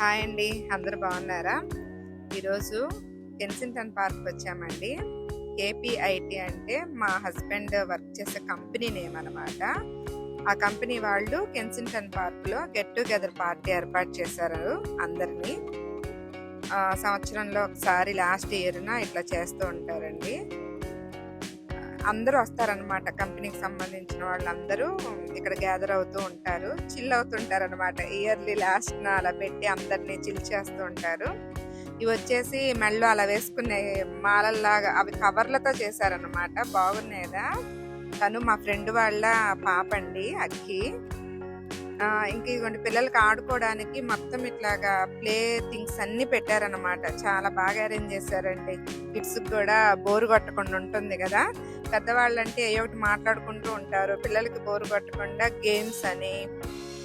Hi అండి. అందరు బాగున్నారా? ఈరోజు కెన్సింగ్టన్ పార్క్ వచ్చామండి. ఏపీఐటి అంటే మా హస్బెండ్ వర్క్ చేసే కంపెనీ నేమ్ అనమాట ఆ కంపెనీ వాళ్ళు కెన్సింగ్టన్ పార్క్లో గెట్ టుగెదర్ పార్టీ ఏర్పాటు చేశారు అందరినీ. ఆ, సంవత్సరంలో ఒకసారి లాస్ట్ ఇయర్న ఇట్లా చేస్తూ ఉంటారండి. అందరూ వస్తారనమాట కంపెనీకి సంబంధించిన వాళ్ళందరూ ఇక్కడ గ్యాదర్ అవుతూ ఉంటారు. చిల్ అవుతుంటారు అనమాట ఇయర్లీ లాస్ట్ అలా పెట్టి అందరినీ చిల్ చేస్తూ ఉంటారు. ఇవి వచ్చేసి మెళ్ళు అలా వేసుకునే మాలల్లాగా అవి కవర్లతో చేశారనమాట బాగున్నాయి తను మా ఫ్రెండ్ వాళ్ళ పాప అండి అక్కి. ఇంకా ఇంక ఇదిగోండి పిల్లలకి ఆడుకోవడానికి మొత్తం ఇట్లాగా ప్లే థింగ్స్ అన్ని పెట్టారనమాట చాలా బాగా అరేంజ్ చేశారండి. కిడ్స్ కూడా బోరు కొట్టకుండా ఉంటుంది కదా. పెద్దవాళ్ళంటే ఏ ఒకటి మాట్లాడుకుంటూ ఉంటారు. పిల్లలకి బోరు కొట్టకుండా గేమ్స్ అని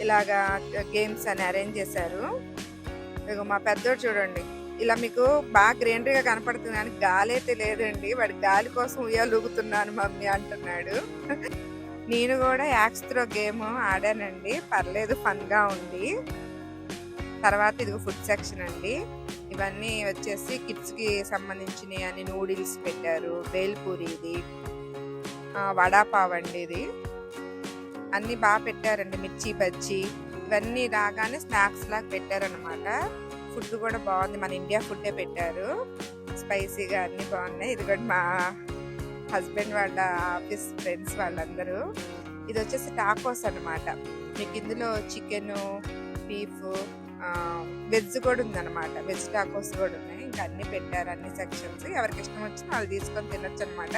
ఇలాగా గేమ్స్ అని అరేంజ్ చేశారు. ఇదిగో మా పెద్దోడు చూడండి. ఇలా మీకు బాగా గ్రీనరీగా కనపడుతుంది కానీ గాలి అయితే లేదండి. వాడి గాలి కోసం ఉయ్యాలుగుతున్నాను మమ్మీ అంటున్నాడు. నేను కూడా యాక్స్ త్రో గేమ్ ఆడానండి. పర్లేదు ఫన్గా ఉంది. తర్వాత ఇది ఫుడ్ సెక్షన్ అండి. ఇవన్నీ వచ్చేసి కిడ్స్కి సంబంధించినవి అని నూడిల్స్ పెట్టారు. బేల్పూరి ఇది వడాపావ్ అండి ఇది. అన్ని బాగా పెట్టారండి. మిర్చి బజ్జి ఇవన్నీ రాగానే స్నాక్స్ లాగా పెట్టారనమాట ఫుడ్ కూడా బాగుంది. మన ఇండియా ఫుడ్డే పెట్టారు. స్పైసీగా అన్ని బాగున్నాయి. ఇది కూడా మా హస్బెండ్ వాళ్ళ ఆఫీస్ ఫ్రెండ్స్ వాళ్ళందరూ. ఇది వచ్చేసి టాకోస్ అన్నమాట. మీకు ఇందులో చికెను బీఫ్ వెజ్ కూడా ఉందన్నమాట. వెజ్ టాకోస్ కూడా ఉన్నాయి. ఇంకా అన్ని పెట్టారు అన్ని సెక్షన్స్ ఎవరికి ఇష్టం వచ్చినా వాళ్ళు తీసుకొని తినొచ్చు అనమాట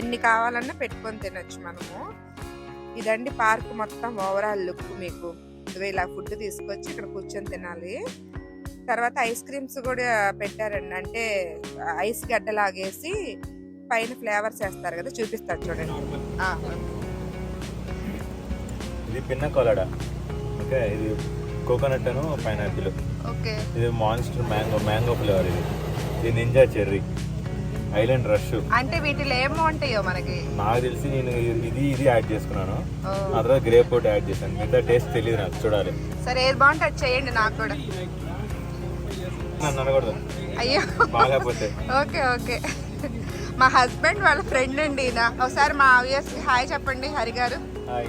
ఎన్ని కావాలన్నా పెట్టుకొని తినొచ్చు మనము. ఇదండి పార్క్ మొత్తం ఓవరాల్ లుక్ మీకు. ఇలా ఫుడ్ తీసుకొచ్చి ఇక్కడ కూర్చొని తినాలి. తర్వాత ఐస్ క్రీమ్స్ కూడా పెట్టారండి. అంటే ఐస్ గడ్డలాగేసి పైన ఫ్లేవర్స్ వేస్తారు కదా చూపిస్తారు చూడండి. ఇది పిన్న కొలడా? ఓకే ఇది కోకోనట్ అను పైనాపిల్. ఓకే. ఇది మాన్స్టర్ మ్యాంగో మ్యాంగో ఫ్లేవర్ ఇది. ఇది నింజా చెర్రీ. Island rush. అంటే వీటిలో ఏమో ఉంటాయో మనకి? నాకు తెలిసి నేను ఇది ఇది యాడ్ చేసుకున్నాను. ఆ తర్వాత గ్రేప్ ఫ్రూట్ యాడ్ చేశాను. మిగతా టేస్ట్ తెలియదు నాకు చూడాలి. సరే ఏది బాగుంటే అది చేయండి నాకు కూడా. నన్ను అనకూడదు. అయ్యో. బాగాపోతే ఓకే ఓకే. మా హస్బెండ్ వాళ్ళ ఫ్రెండ్ అండి ఈయన. ఒకసారి మా వ్యూయర్స్ హాయ్ చెప్పండి హరి గారు హాయ్.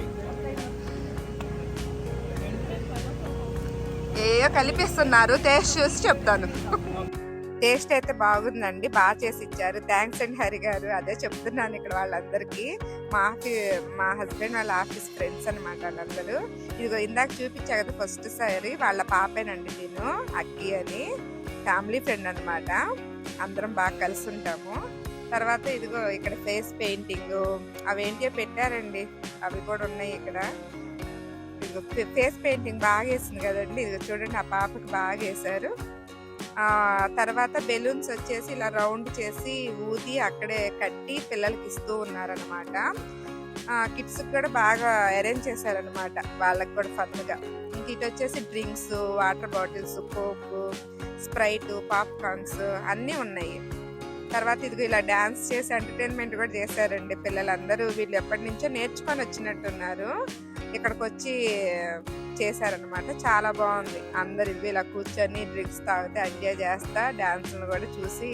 ఏయో కలిపిస్తున్నారు. టేస్ట్ చూసి చెప్తాను. టేస్ట్ అయితే బాగుందండి. బాగా చేసి ఇచ్చారు. థ్యాంక్స్ అండి హరి గారు. అదే చెప్తున్నాను ఇక్కడ వాళ్ళందరికీ. మా ఆఫీ మా హస్బెండ్ వాళ్ళ ఆఫీస్ ఫ్రెండ్స్ అనమాట వాళ్ళందరూ. ఇదిగో ఇందాక చూపించా కదా ఫస్ట్ సారి. వాళ్ళ పాపేనండి నేను అక్కి అని. ఫ్యామిలీ ఫ్రెండ్ అన్నమాట. అందరం బాగా కలిసి ఉంటాము తర్వాత ఇదిగో ఇక్కడ ఫేస్ పెయింటింగ్. అవేంటియో పెట్టారండి. అవి కూడా ఉన్నాయి ఇక్కడ. ఇదిగో ఫేస్ పెయింటింగ్ బాగా వేసింది కదండి. ఇదిగో చూడండి ఆ పాపకి బాగా వేశారు. తర్వాత బెలూన్స్ వచ్చేసి ఇలా రౌండ్ చేసి ఊది అక్కడే కట్టి పిల్లలకి ఇస్తూ ఉన్నారనమాట కిడ్స్ కూడా బాగా అరేంజ్ చేశారనమాట వాళ్ళకి కూడా ఫన్గా. ఇంక ఇటు వచ్చేసి drinks water bottles coke sprite popcorns అన్నీ ఉన్నాయి. తర్వాత ఇదిగో ఇలా డాన్స్ చేసి ఎంటర్టైన్మెంట్ కూడా చేశారండి పిల్లలందరూ. వీళ్ళు ఎప్పటి నుంచో నేర్చుకొని వచ్చినట్టున్నారు. ఇక్కడికి వచ్చి చేశారనమాట చాలా బాగుంది. అందరు ఇవి ఇలా కూర్చొని డ్రింక్స్ తాగితే ఎంజాయ్ చేస్తా డ్యాన్స్లు కూడా చూసి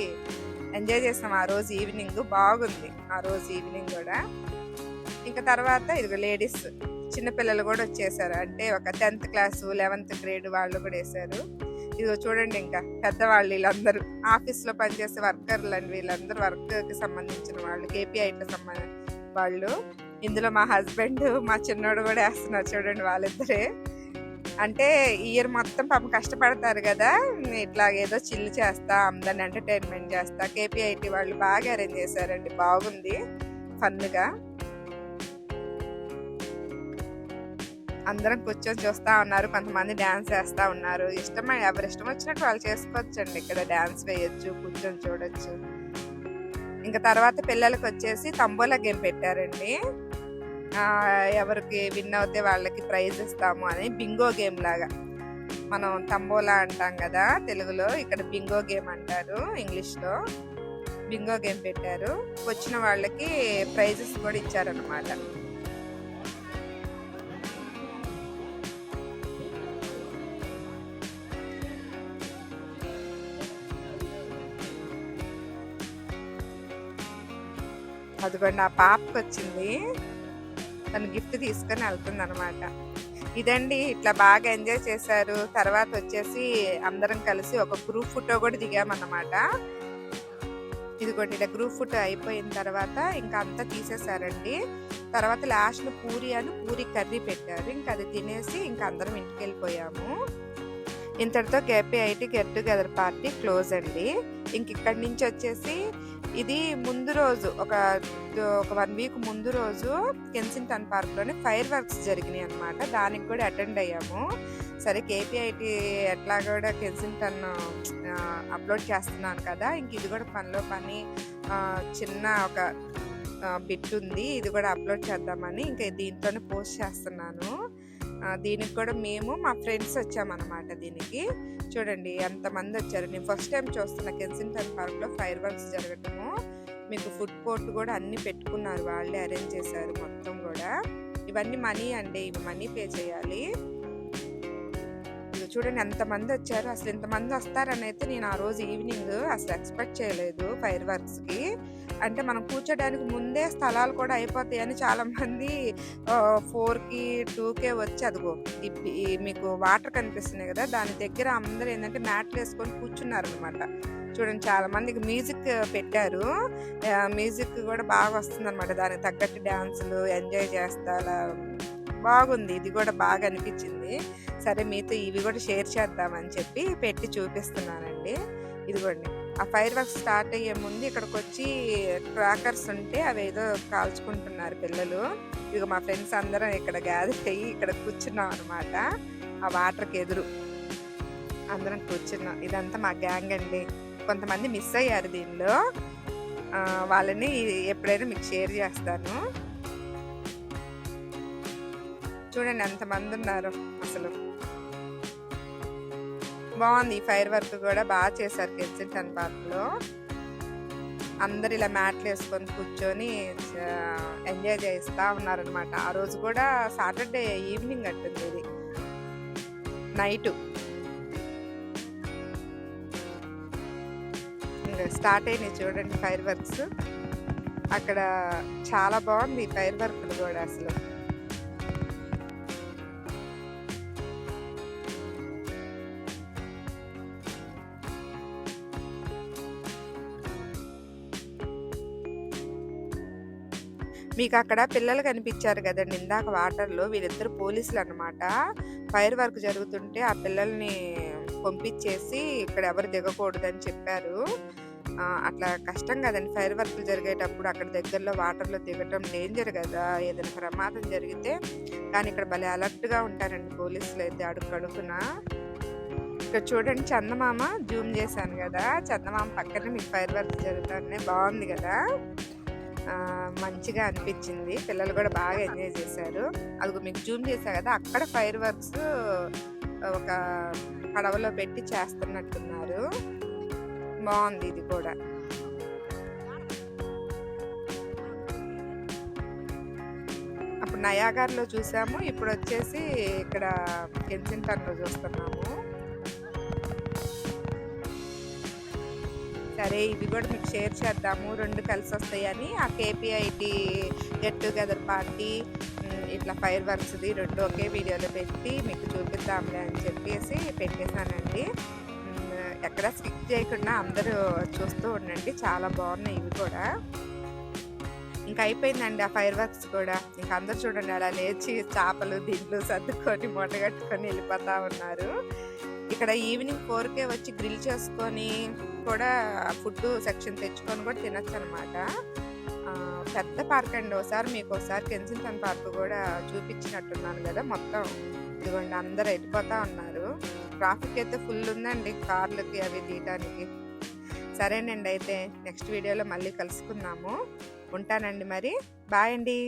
ఎంజాయ్ చేస్తాం ఆ రోజు ఈవినింగ్ బాగుంది. ఆ రోజు ఈవినింగ్ కూడా. ఇంకా తర్వాత ఇదిగో లేడీస్ చిన్నపిల్లలు కూడా వచ్చేసారు. అంటే ఒక టెన్త్ క్లాస్ లెవెన్త్ గ్రేడ్ వాళ్ళు కూడా వేశారు ఇదిగో చూడండి ఇంకా పెద్దవాళ్ళు వీళ్ళందరూ. ఆఫీస్లో పనిచేసే వర్కర్లు అండి వీళ్ళందరూ వర్క్కి సంబంధించిన వాళ్ళు కేపీఐకి సంబంధించిన వాళ్ళు. ఇందులో మా హస్బెండ్ మా చిన్నోడు కూడా వేస్తున్నారు చూడండి వాళ్ళిద్దరే. అంటే ఇయర్ మొత్తం పాపం కష్టపడతారు కదా ఇట్లా ఏదో చిల్లు చేస్తా అందరిని ఎంటర్టైన్మెంట్ చేస్తా కేపీఐటి వాళ్ళు బాగా అరేంజ్ చేశారండి బాగుంది ఫన్గా అందరం కూర్చొని చూస్తా ఉన్నారు కొంతమంది డ్యాన్స్ వేస్తూ ఉన్నారు. ఇష్టం ఎవరి ఇష్టం వచ్చినట్టు వాళ్ళు చేసుకోవచ్చండి. ఇక్కడ డ్యాన్స్ వేయొచ్చు కూర్చొని చూడొచ్చు. ఇంకా తర్వాత పిల్లలకి వచ్చేసి తంబోలా గేమ్ పెట్టారండి. ఎవరికి విన్ అవుతే వాళ్ళకి ప్రైజ్ ఇస్తాము అని బింగో గేమ్ లాగా. మనం తంబోలా అంటాం కదా తెలుగులో ఇక్కడ బింగో గేమ్ అంటారు ఇంగ్లీష్లో. బింగో గేమ్ పెట్టారు. వచ్చిన వాళ్ళకి ప్రైజెస్ కూడా ఇచ్చారనమాట అదిగోండి ఆ పాపకు వచ్చింది తను గిఫ్ట్ తీసుకొని వెళ్తుంది అనమాట ఇదండి ఇట్లా బాగా ఎంజాయ్ చేశారు. తర్వాత వచ్చేసి అందరం కలిసి ఒక గ్రూప్ ఫోటో కూడా దిగామన్నమాట. ఇదిగోండి ఇలా గ్రూప్ ఫోటో అయిపోయిన తర్వాత ఇంకా అంతా తీసేశారండి. తర్వాత లాస్ట్ పూరి అని పూరి కర్రీ పెట్టారు. ఇంకా అది తినేసి ఇంకా అందరం ఇంటికి వెళ్ళిపోయాము. ఇంతటితో KPIT get together party close అండి. ఇంక ఇక్కడి నుంచి వచ్చేసి ఇది ముందు రోజు ఒక ఒక వన్ వీక్ ముందు రోజు కెన్సింగ్టన్ పార్క్లోని ఫైర్ వర్క్స్ జరిగినాయి అనమాట దానికి కూడా అటెండ్ అయ్యాము. సరే కేపీఐటి ఎట్లా కూడా కెన్సింగ్టన్ అప్లోడ్ చేస్తున్నాను కదా ఇంక ఇది కూడా పనిలో పని చిన్న ఒక బిట్ ఉంది ఇది కూడా అప్లోడ్ చేద్దామని ఇంకా దీంట్లోనే పోస్ట్ చేస్తున్నాను. దీనికి కూడా మేము మా ఫ్రెండ్స్ వచ్చామన్నమాట దీనికి. చూడండి ఎంతమంది వచ్చారు. నేను ఫస్ట్ టైం చూస్తున్న కెన్సింగ్టన్ పార్క్లో ఫైర్ వర్క్స్ జరగటము. మీకు ఫుడ్ కోర్ట్ కూడా అన్ని పెట్టుకున్నారు. వాళ్ళే అరేంజ్ చేశారు మొత్తం కూడా. ఇవన్నీ మనీ అండి. ఇవి మనీ పే చేయాలి. చూడండి ఎంతమంది వచ్చారు అసలు ఇంతమంది వస్తారని అయితే నేను ఆ రోజు ఈవినింగ్ అసలు ఎక్స్పెక్ట్ చేయలేదు ఫైర్ వర్క్స్కి. అంటే మనం కూర్చోడానికి ముందే స్థలాలు కూడా అయిపోతాయని చాలామంది ఫోర్కి టూకే వచ్చి అదిగో ఈ- మీకు వాటర్ కనిపిస్తున్నాయి కదా దాని దగ్గర అందరూ ఏంటంటే మ్యాట్లు వేసుకొని కూర్చున్నారు అనమాట చూడండి చాలా మందికి మ్యూజిక్ పెట్టారు. మ్యూజిక్ కూడా బాగా వస్తుంది అనమాట దానికి తగ్గట్టు డ్యాన్సులు ఎంజాయ్ చేస్తా బాగుంది. ఇది కూడా బాగా అనిపించింది. సరే మీతో ఇవి కూడా షేర్ చేద్దామని చెప్పి పెట్టి చూపిస్తున్నానండి. ఇదిగోండి. ఆ ఫైర్ వర్క్స్ స్టార్ట్ అయ్యే ముందు ఇక్కడికి వచ్చి క్రాకర్స్ ఉంటే అవి ఏదో కాల్చుకుంటున్నారు పిల్లలు. ఇదిగో మా ఫ్రెండ్స్ అందరం ఇక్కడ గ్యాదర్ అయ్యి ఇక్కడ కూర్చున్నాం అనమాట ఆ వాటర్కి ఎదురు అందరం కూర్చున్నాం. ఇదంతా మా గ్యాంగ్ అండి. కొంతమంది మిస్ అయ్యారు దీనిలో. వాళ్ళని ఎప్పుడైనా మీకు షేర్ చేస్తాను. చూడండి ఎంతమంది ఉన్నారు అసలు. బాగుంది ఈ ఫైర్ వర్క్ కూడా బాగా చేశారు కెన్సింగ్టన్ పార్క్లో అందరు ఇలా మ్యాట్లు వేసుకొని కూర్చొని ఎంజాయ్ చేస్తూ ఉన్నారనమాట ఆ రోజు కూడా సాటర్డే ఈవినింగ్ అంటుంది ఇది. నైటు. స్టార్ట్ అయినాయి చూడండి ఫైర్ వర్క్స్. అక్కడ చాలా బాగుంది ఫైర్ వర్క్ కూడా అసలు. మీకు అక్కడ పిల్లలు కనిపించారు కదండి. ఇందాక వాటర్లో వీళ్ళిద్దరు పోలీసులు అనమాట ఫైర్ వర్క్ జరుగుతుంటే ఆ పిల్లల్ని పంపించేసి ఇక్కడ ఎవరు దిగకూడదని చెప్పారు. ఆ, అట్లా కష్టం కదండి ఫైర్ వర్క్లు జరిగేటప్పుడు అక్కడ దగ్గరలో వాటర్లో దిగటం డేంజర్ కదా. ఏదైనా ప్రమాదం జరిగితే కానీ ఇక్కడ భలే అలర్ట్గా ఉంటారండి పోలీసులు అయితే అడుగు అడుగున ఇక్కడ చూడండి చందమామ జూమ్ చేశాను కదా. చందమామ పక్కనే మీకు ఫైర్ వర్క్ జరుగుతానే బాగుంది కదా. మంచిగా అనిపించింది. పిల్లలు కూడా బాగా ఎంజాయ్ చేశారు. అది మీకు జూమ్ చేశా కదా అక్కడ ఫైర్ వర్క్స్ ఒక పడవలో పెట్టి చేస్తున్నట్టున్నారు. బాగుంది ఇది కూడా. అప్పుడు నయాగార్లో చూసాము. ఇప్పుడు వచ్చేసి ఇక్కడ కెన్సింగ్టన్లో చూస్తున్నాము. సరే ఇవి కూడా మీకు షేర్ చేద్దాము. రెండు కలిసి వస్తాయని ఆ కేపీఐటి గెట్ టుగెదర్ పార్టీ ఇట్లా ఫైర్ వర్క్స్ది రెండు ఒకే వీడియోలో పెట్టి మీకు చూపిద్దాంలే అని చెప్పేసి పెట్టేశానండి. ఎక్కడ స్కిప్ చేయకుండా అందరూ చూస్తూ ఉండండి. చాలా బాగున్నాయి ఇవి కూడా. ఇంకా అయిపోయిందండి ఆ ఫైర్ వర్క్స్ కూడా. ఇంకా అందరు చూడండి అలా లేచి చేపలు దిండ్లు సర్దుకొని మూటగట్టుకొని వెళ్ళిపోతా ఉన్నారు. ఇక్కడ ఈవినింగ్ ఫోర్కే వచ్చి గ్రిల్ చేసుకొని కూడా ఫుడ్ సెక్షన్ తెచ్చుకొని కూడా తినచ్చు అనమాట పెద్ద పార్క్ అండి. ఒకసారి మీకు ఒకసారి కెన్సింగ్టన్ పార్క్ కూడా చూపించినట్టున్నాను కదా మొత్తం. ఇదిగోండి అందరు వెళ్ళిపోతా ఉన్నారు. ట్రాఫిక్ అయితే ఫుల్ ఉందండి కార్లకి అవి తీయటానికి. సరేనండి అయితే నెక్స్ట్ వీడియోలో మళ్ళీ కలుసుకుందాము. ఉంటానండి మరి. బాయ్ అండి.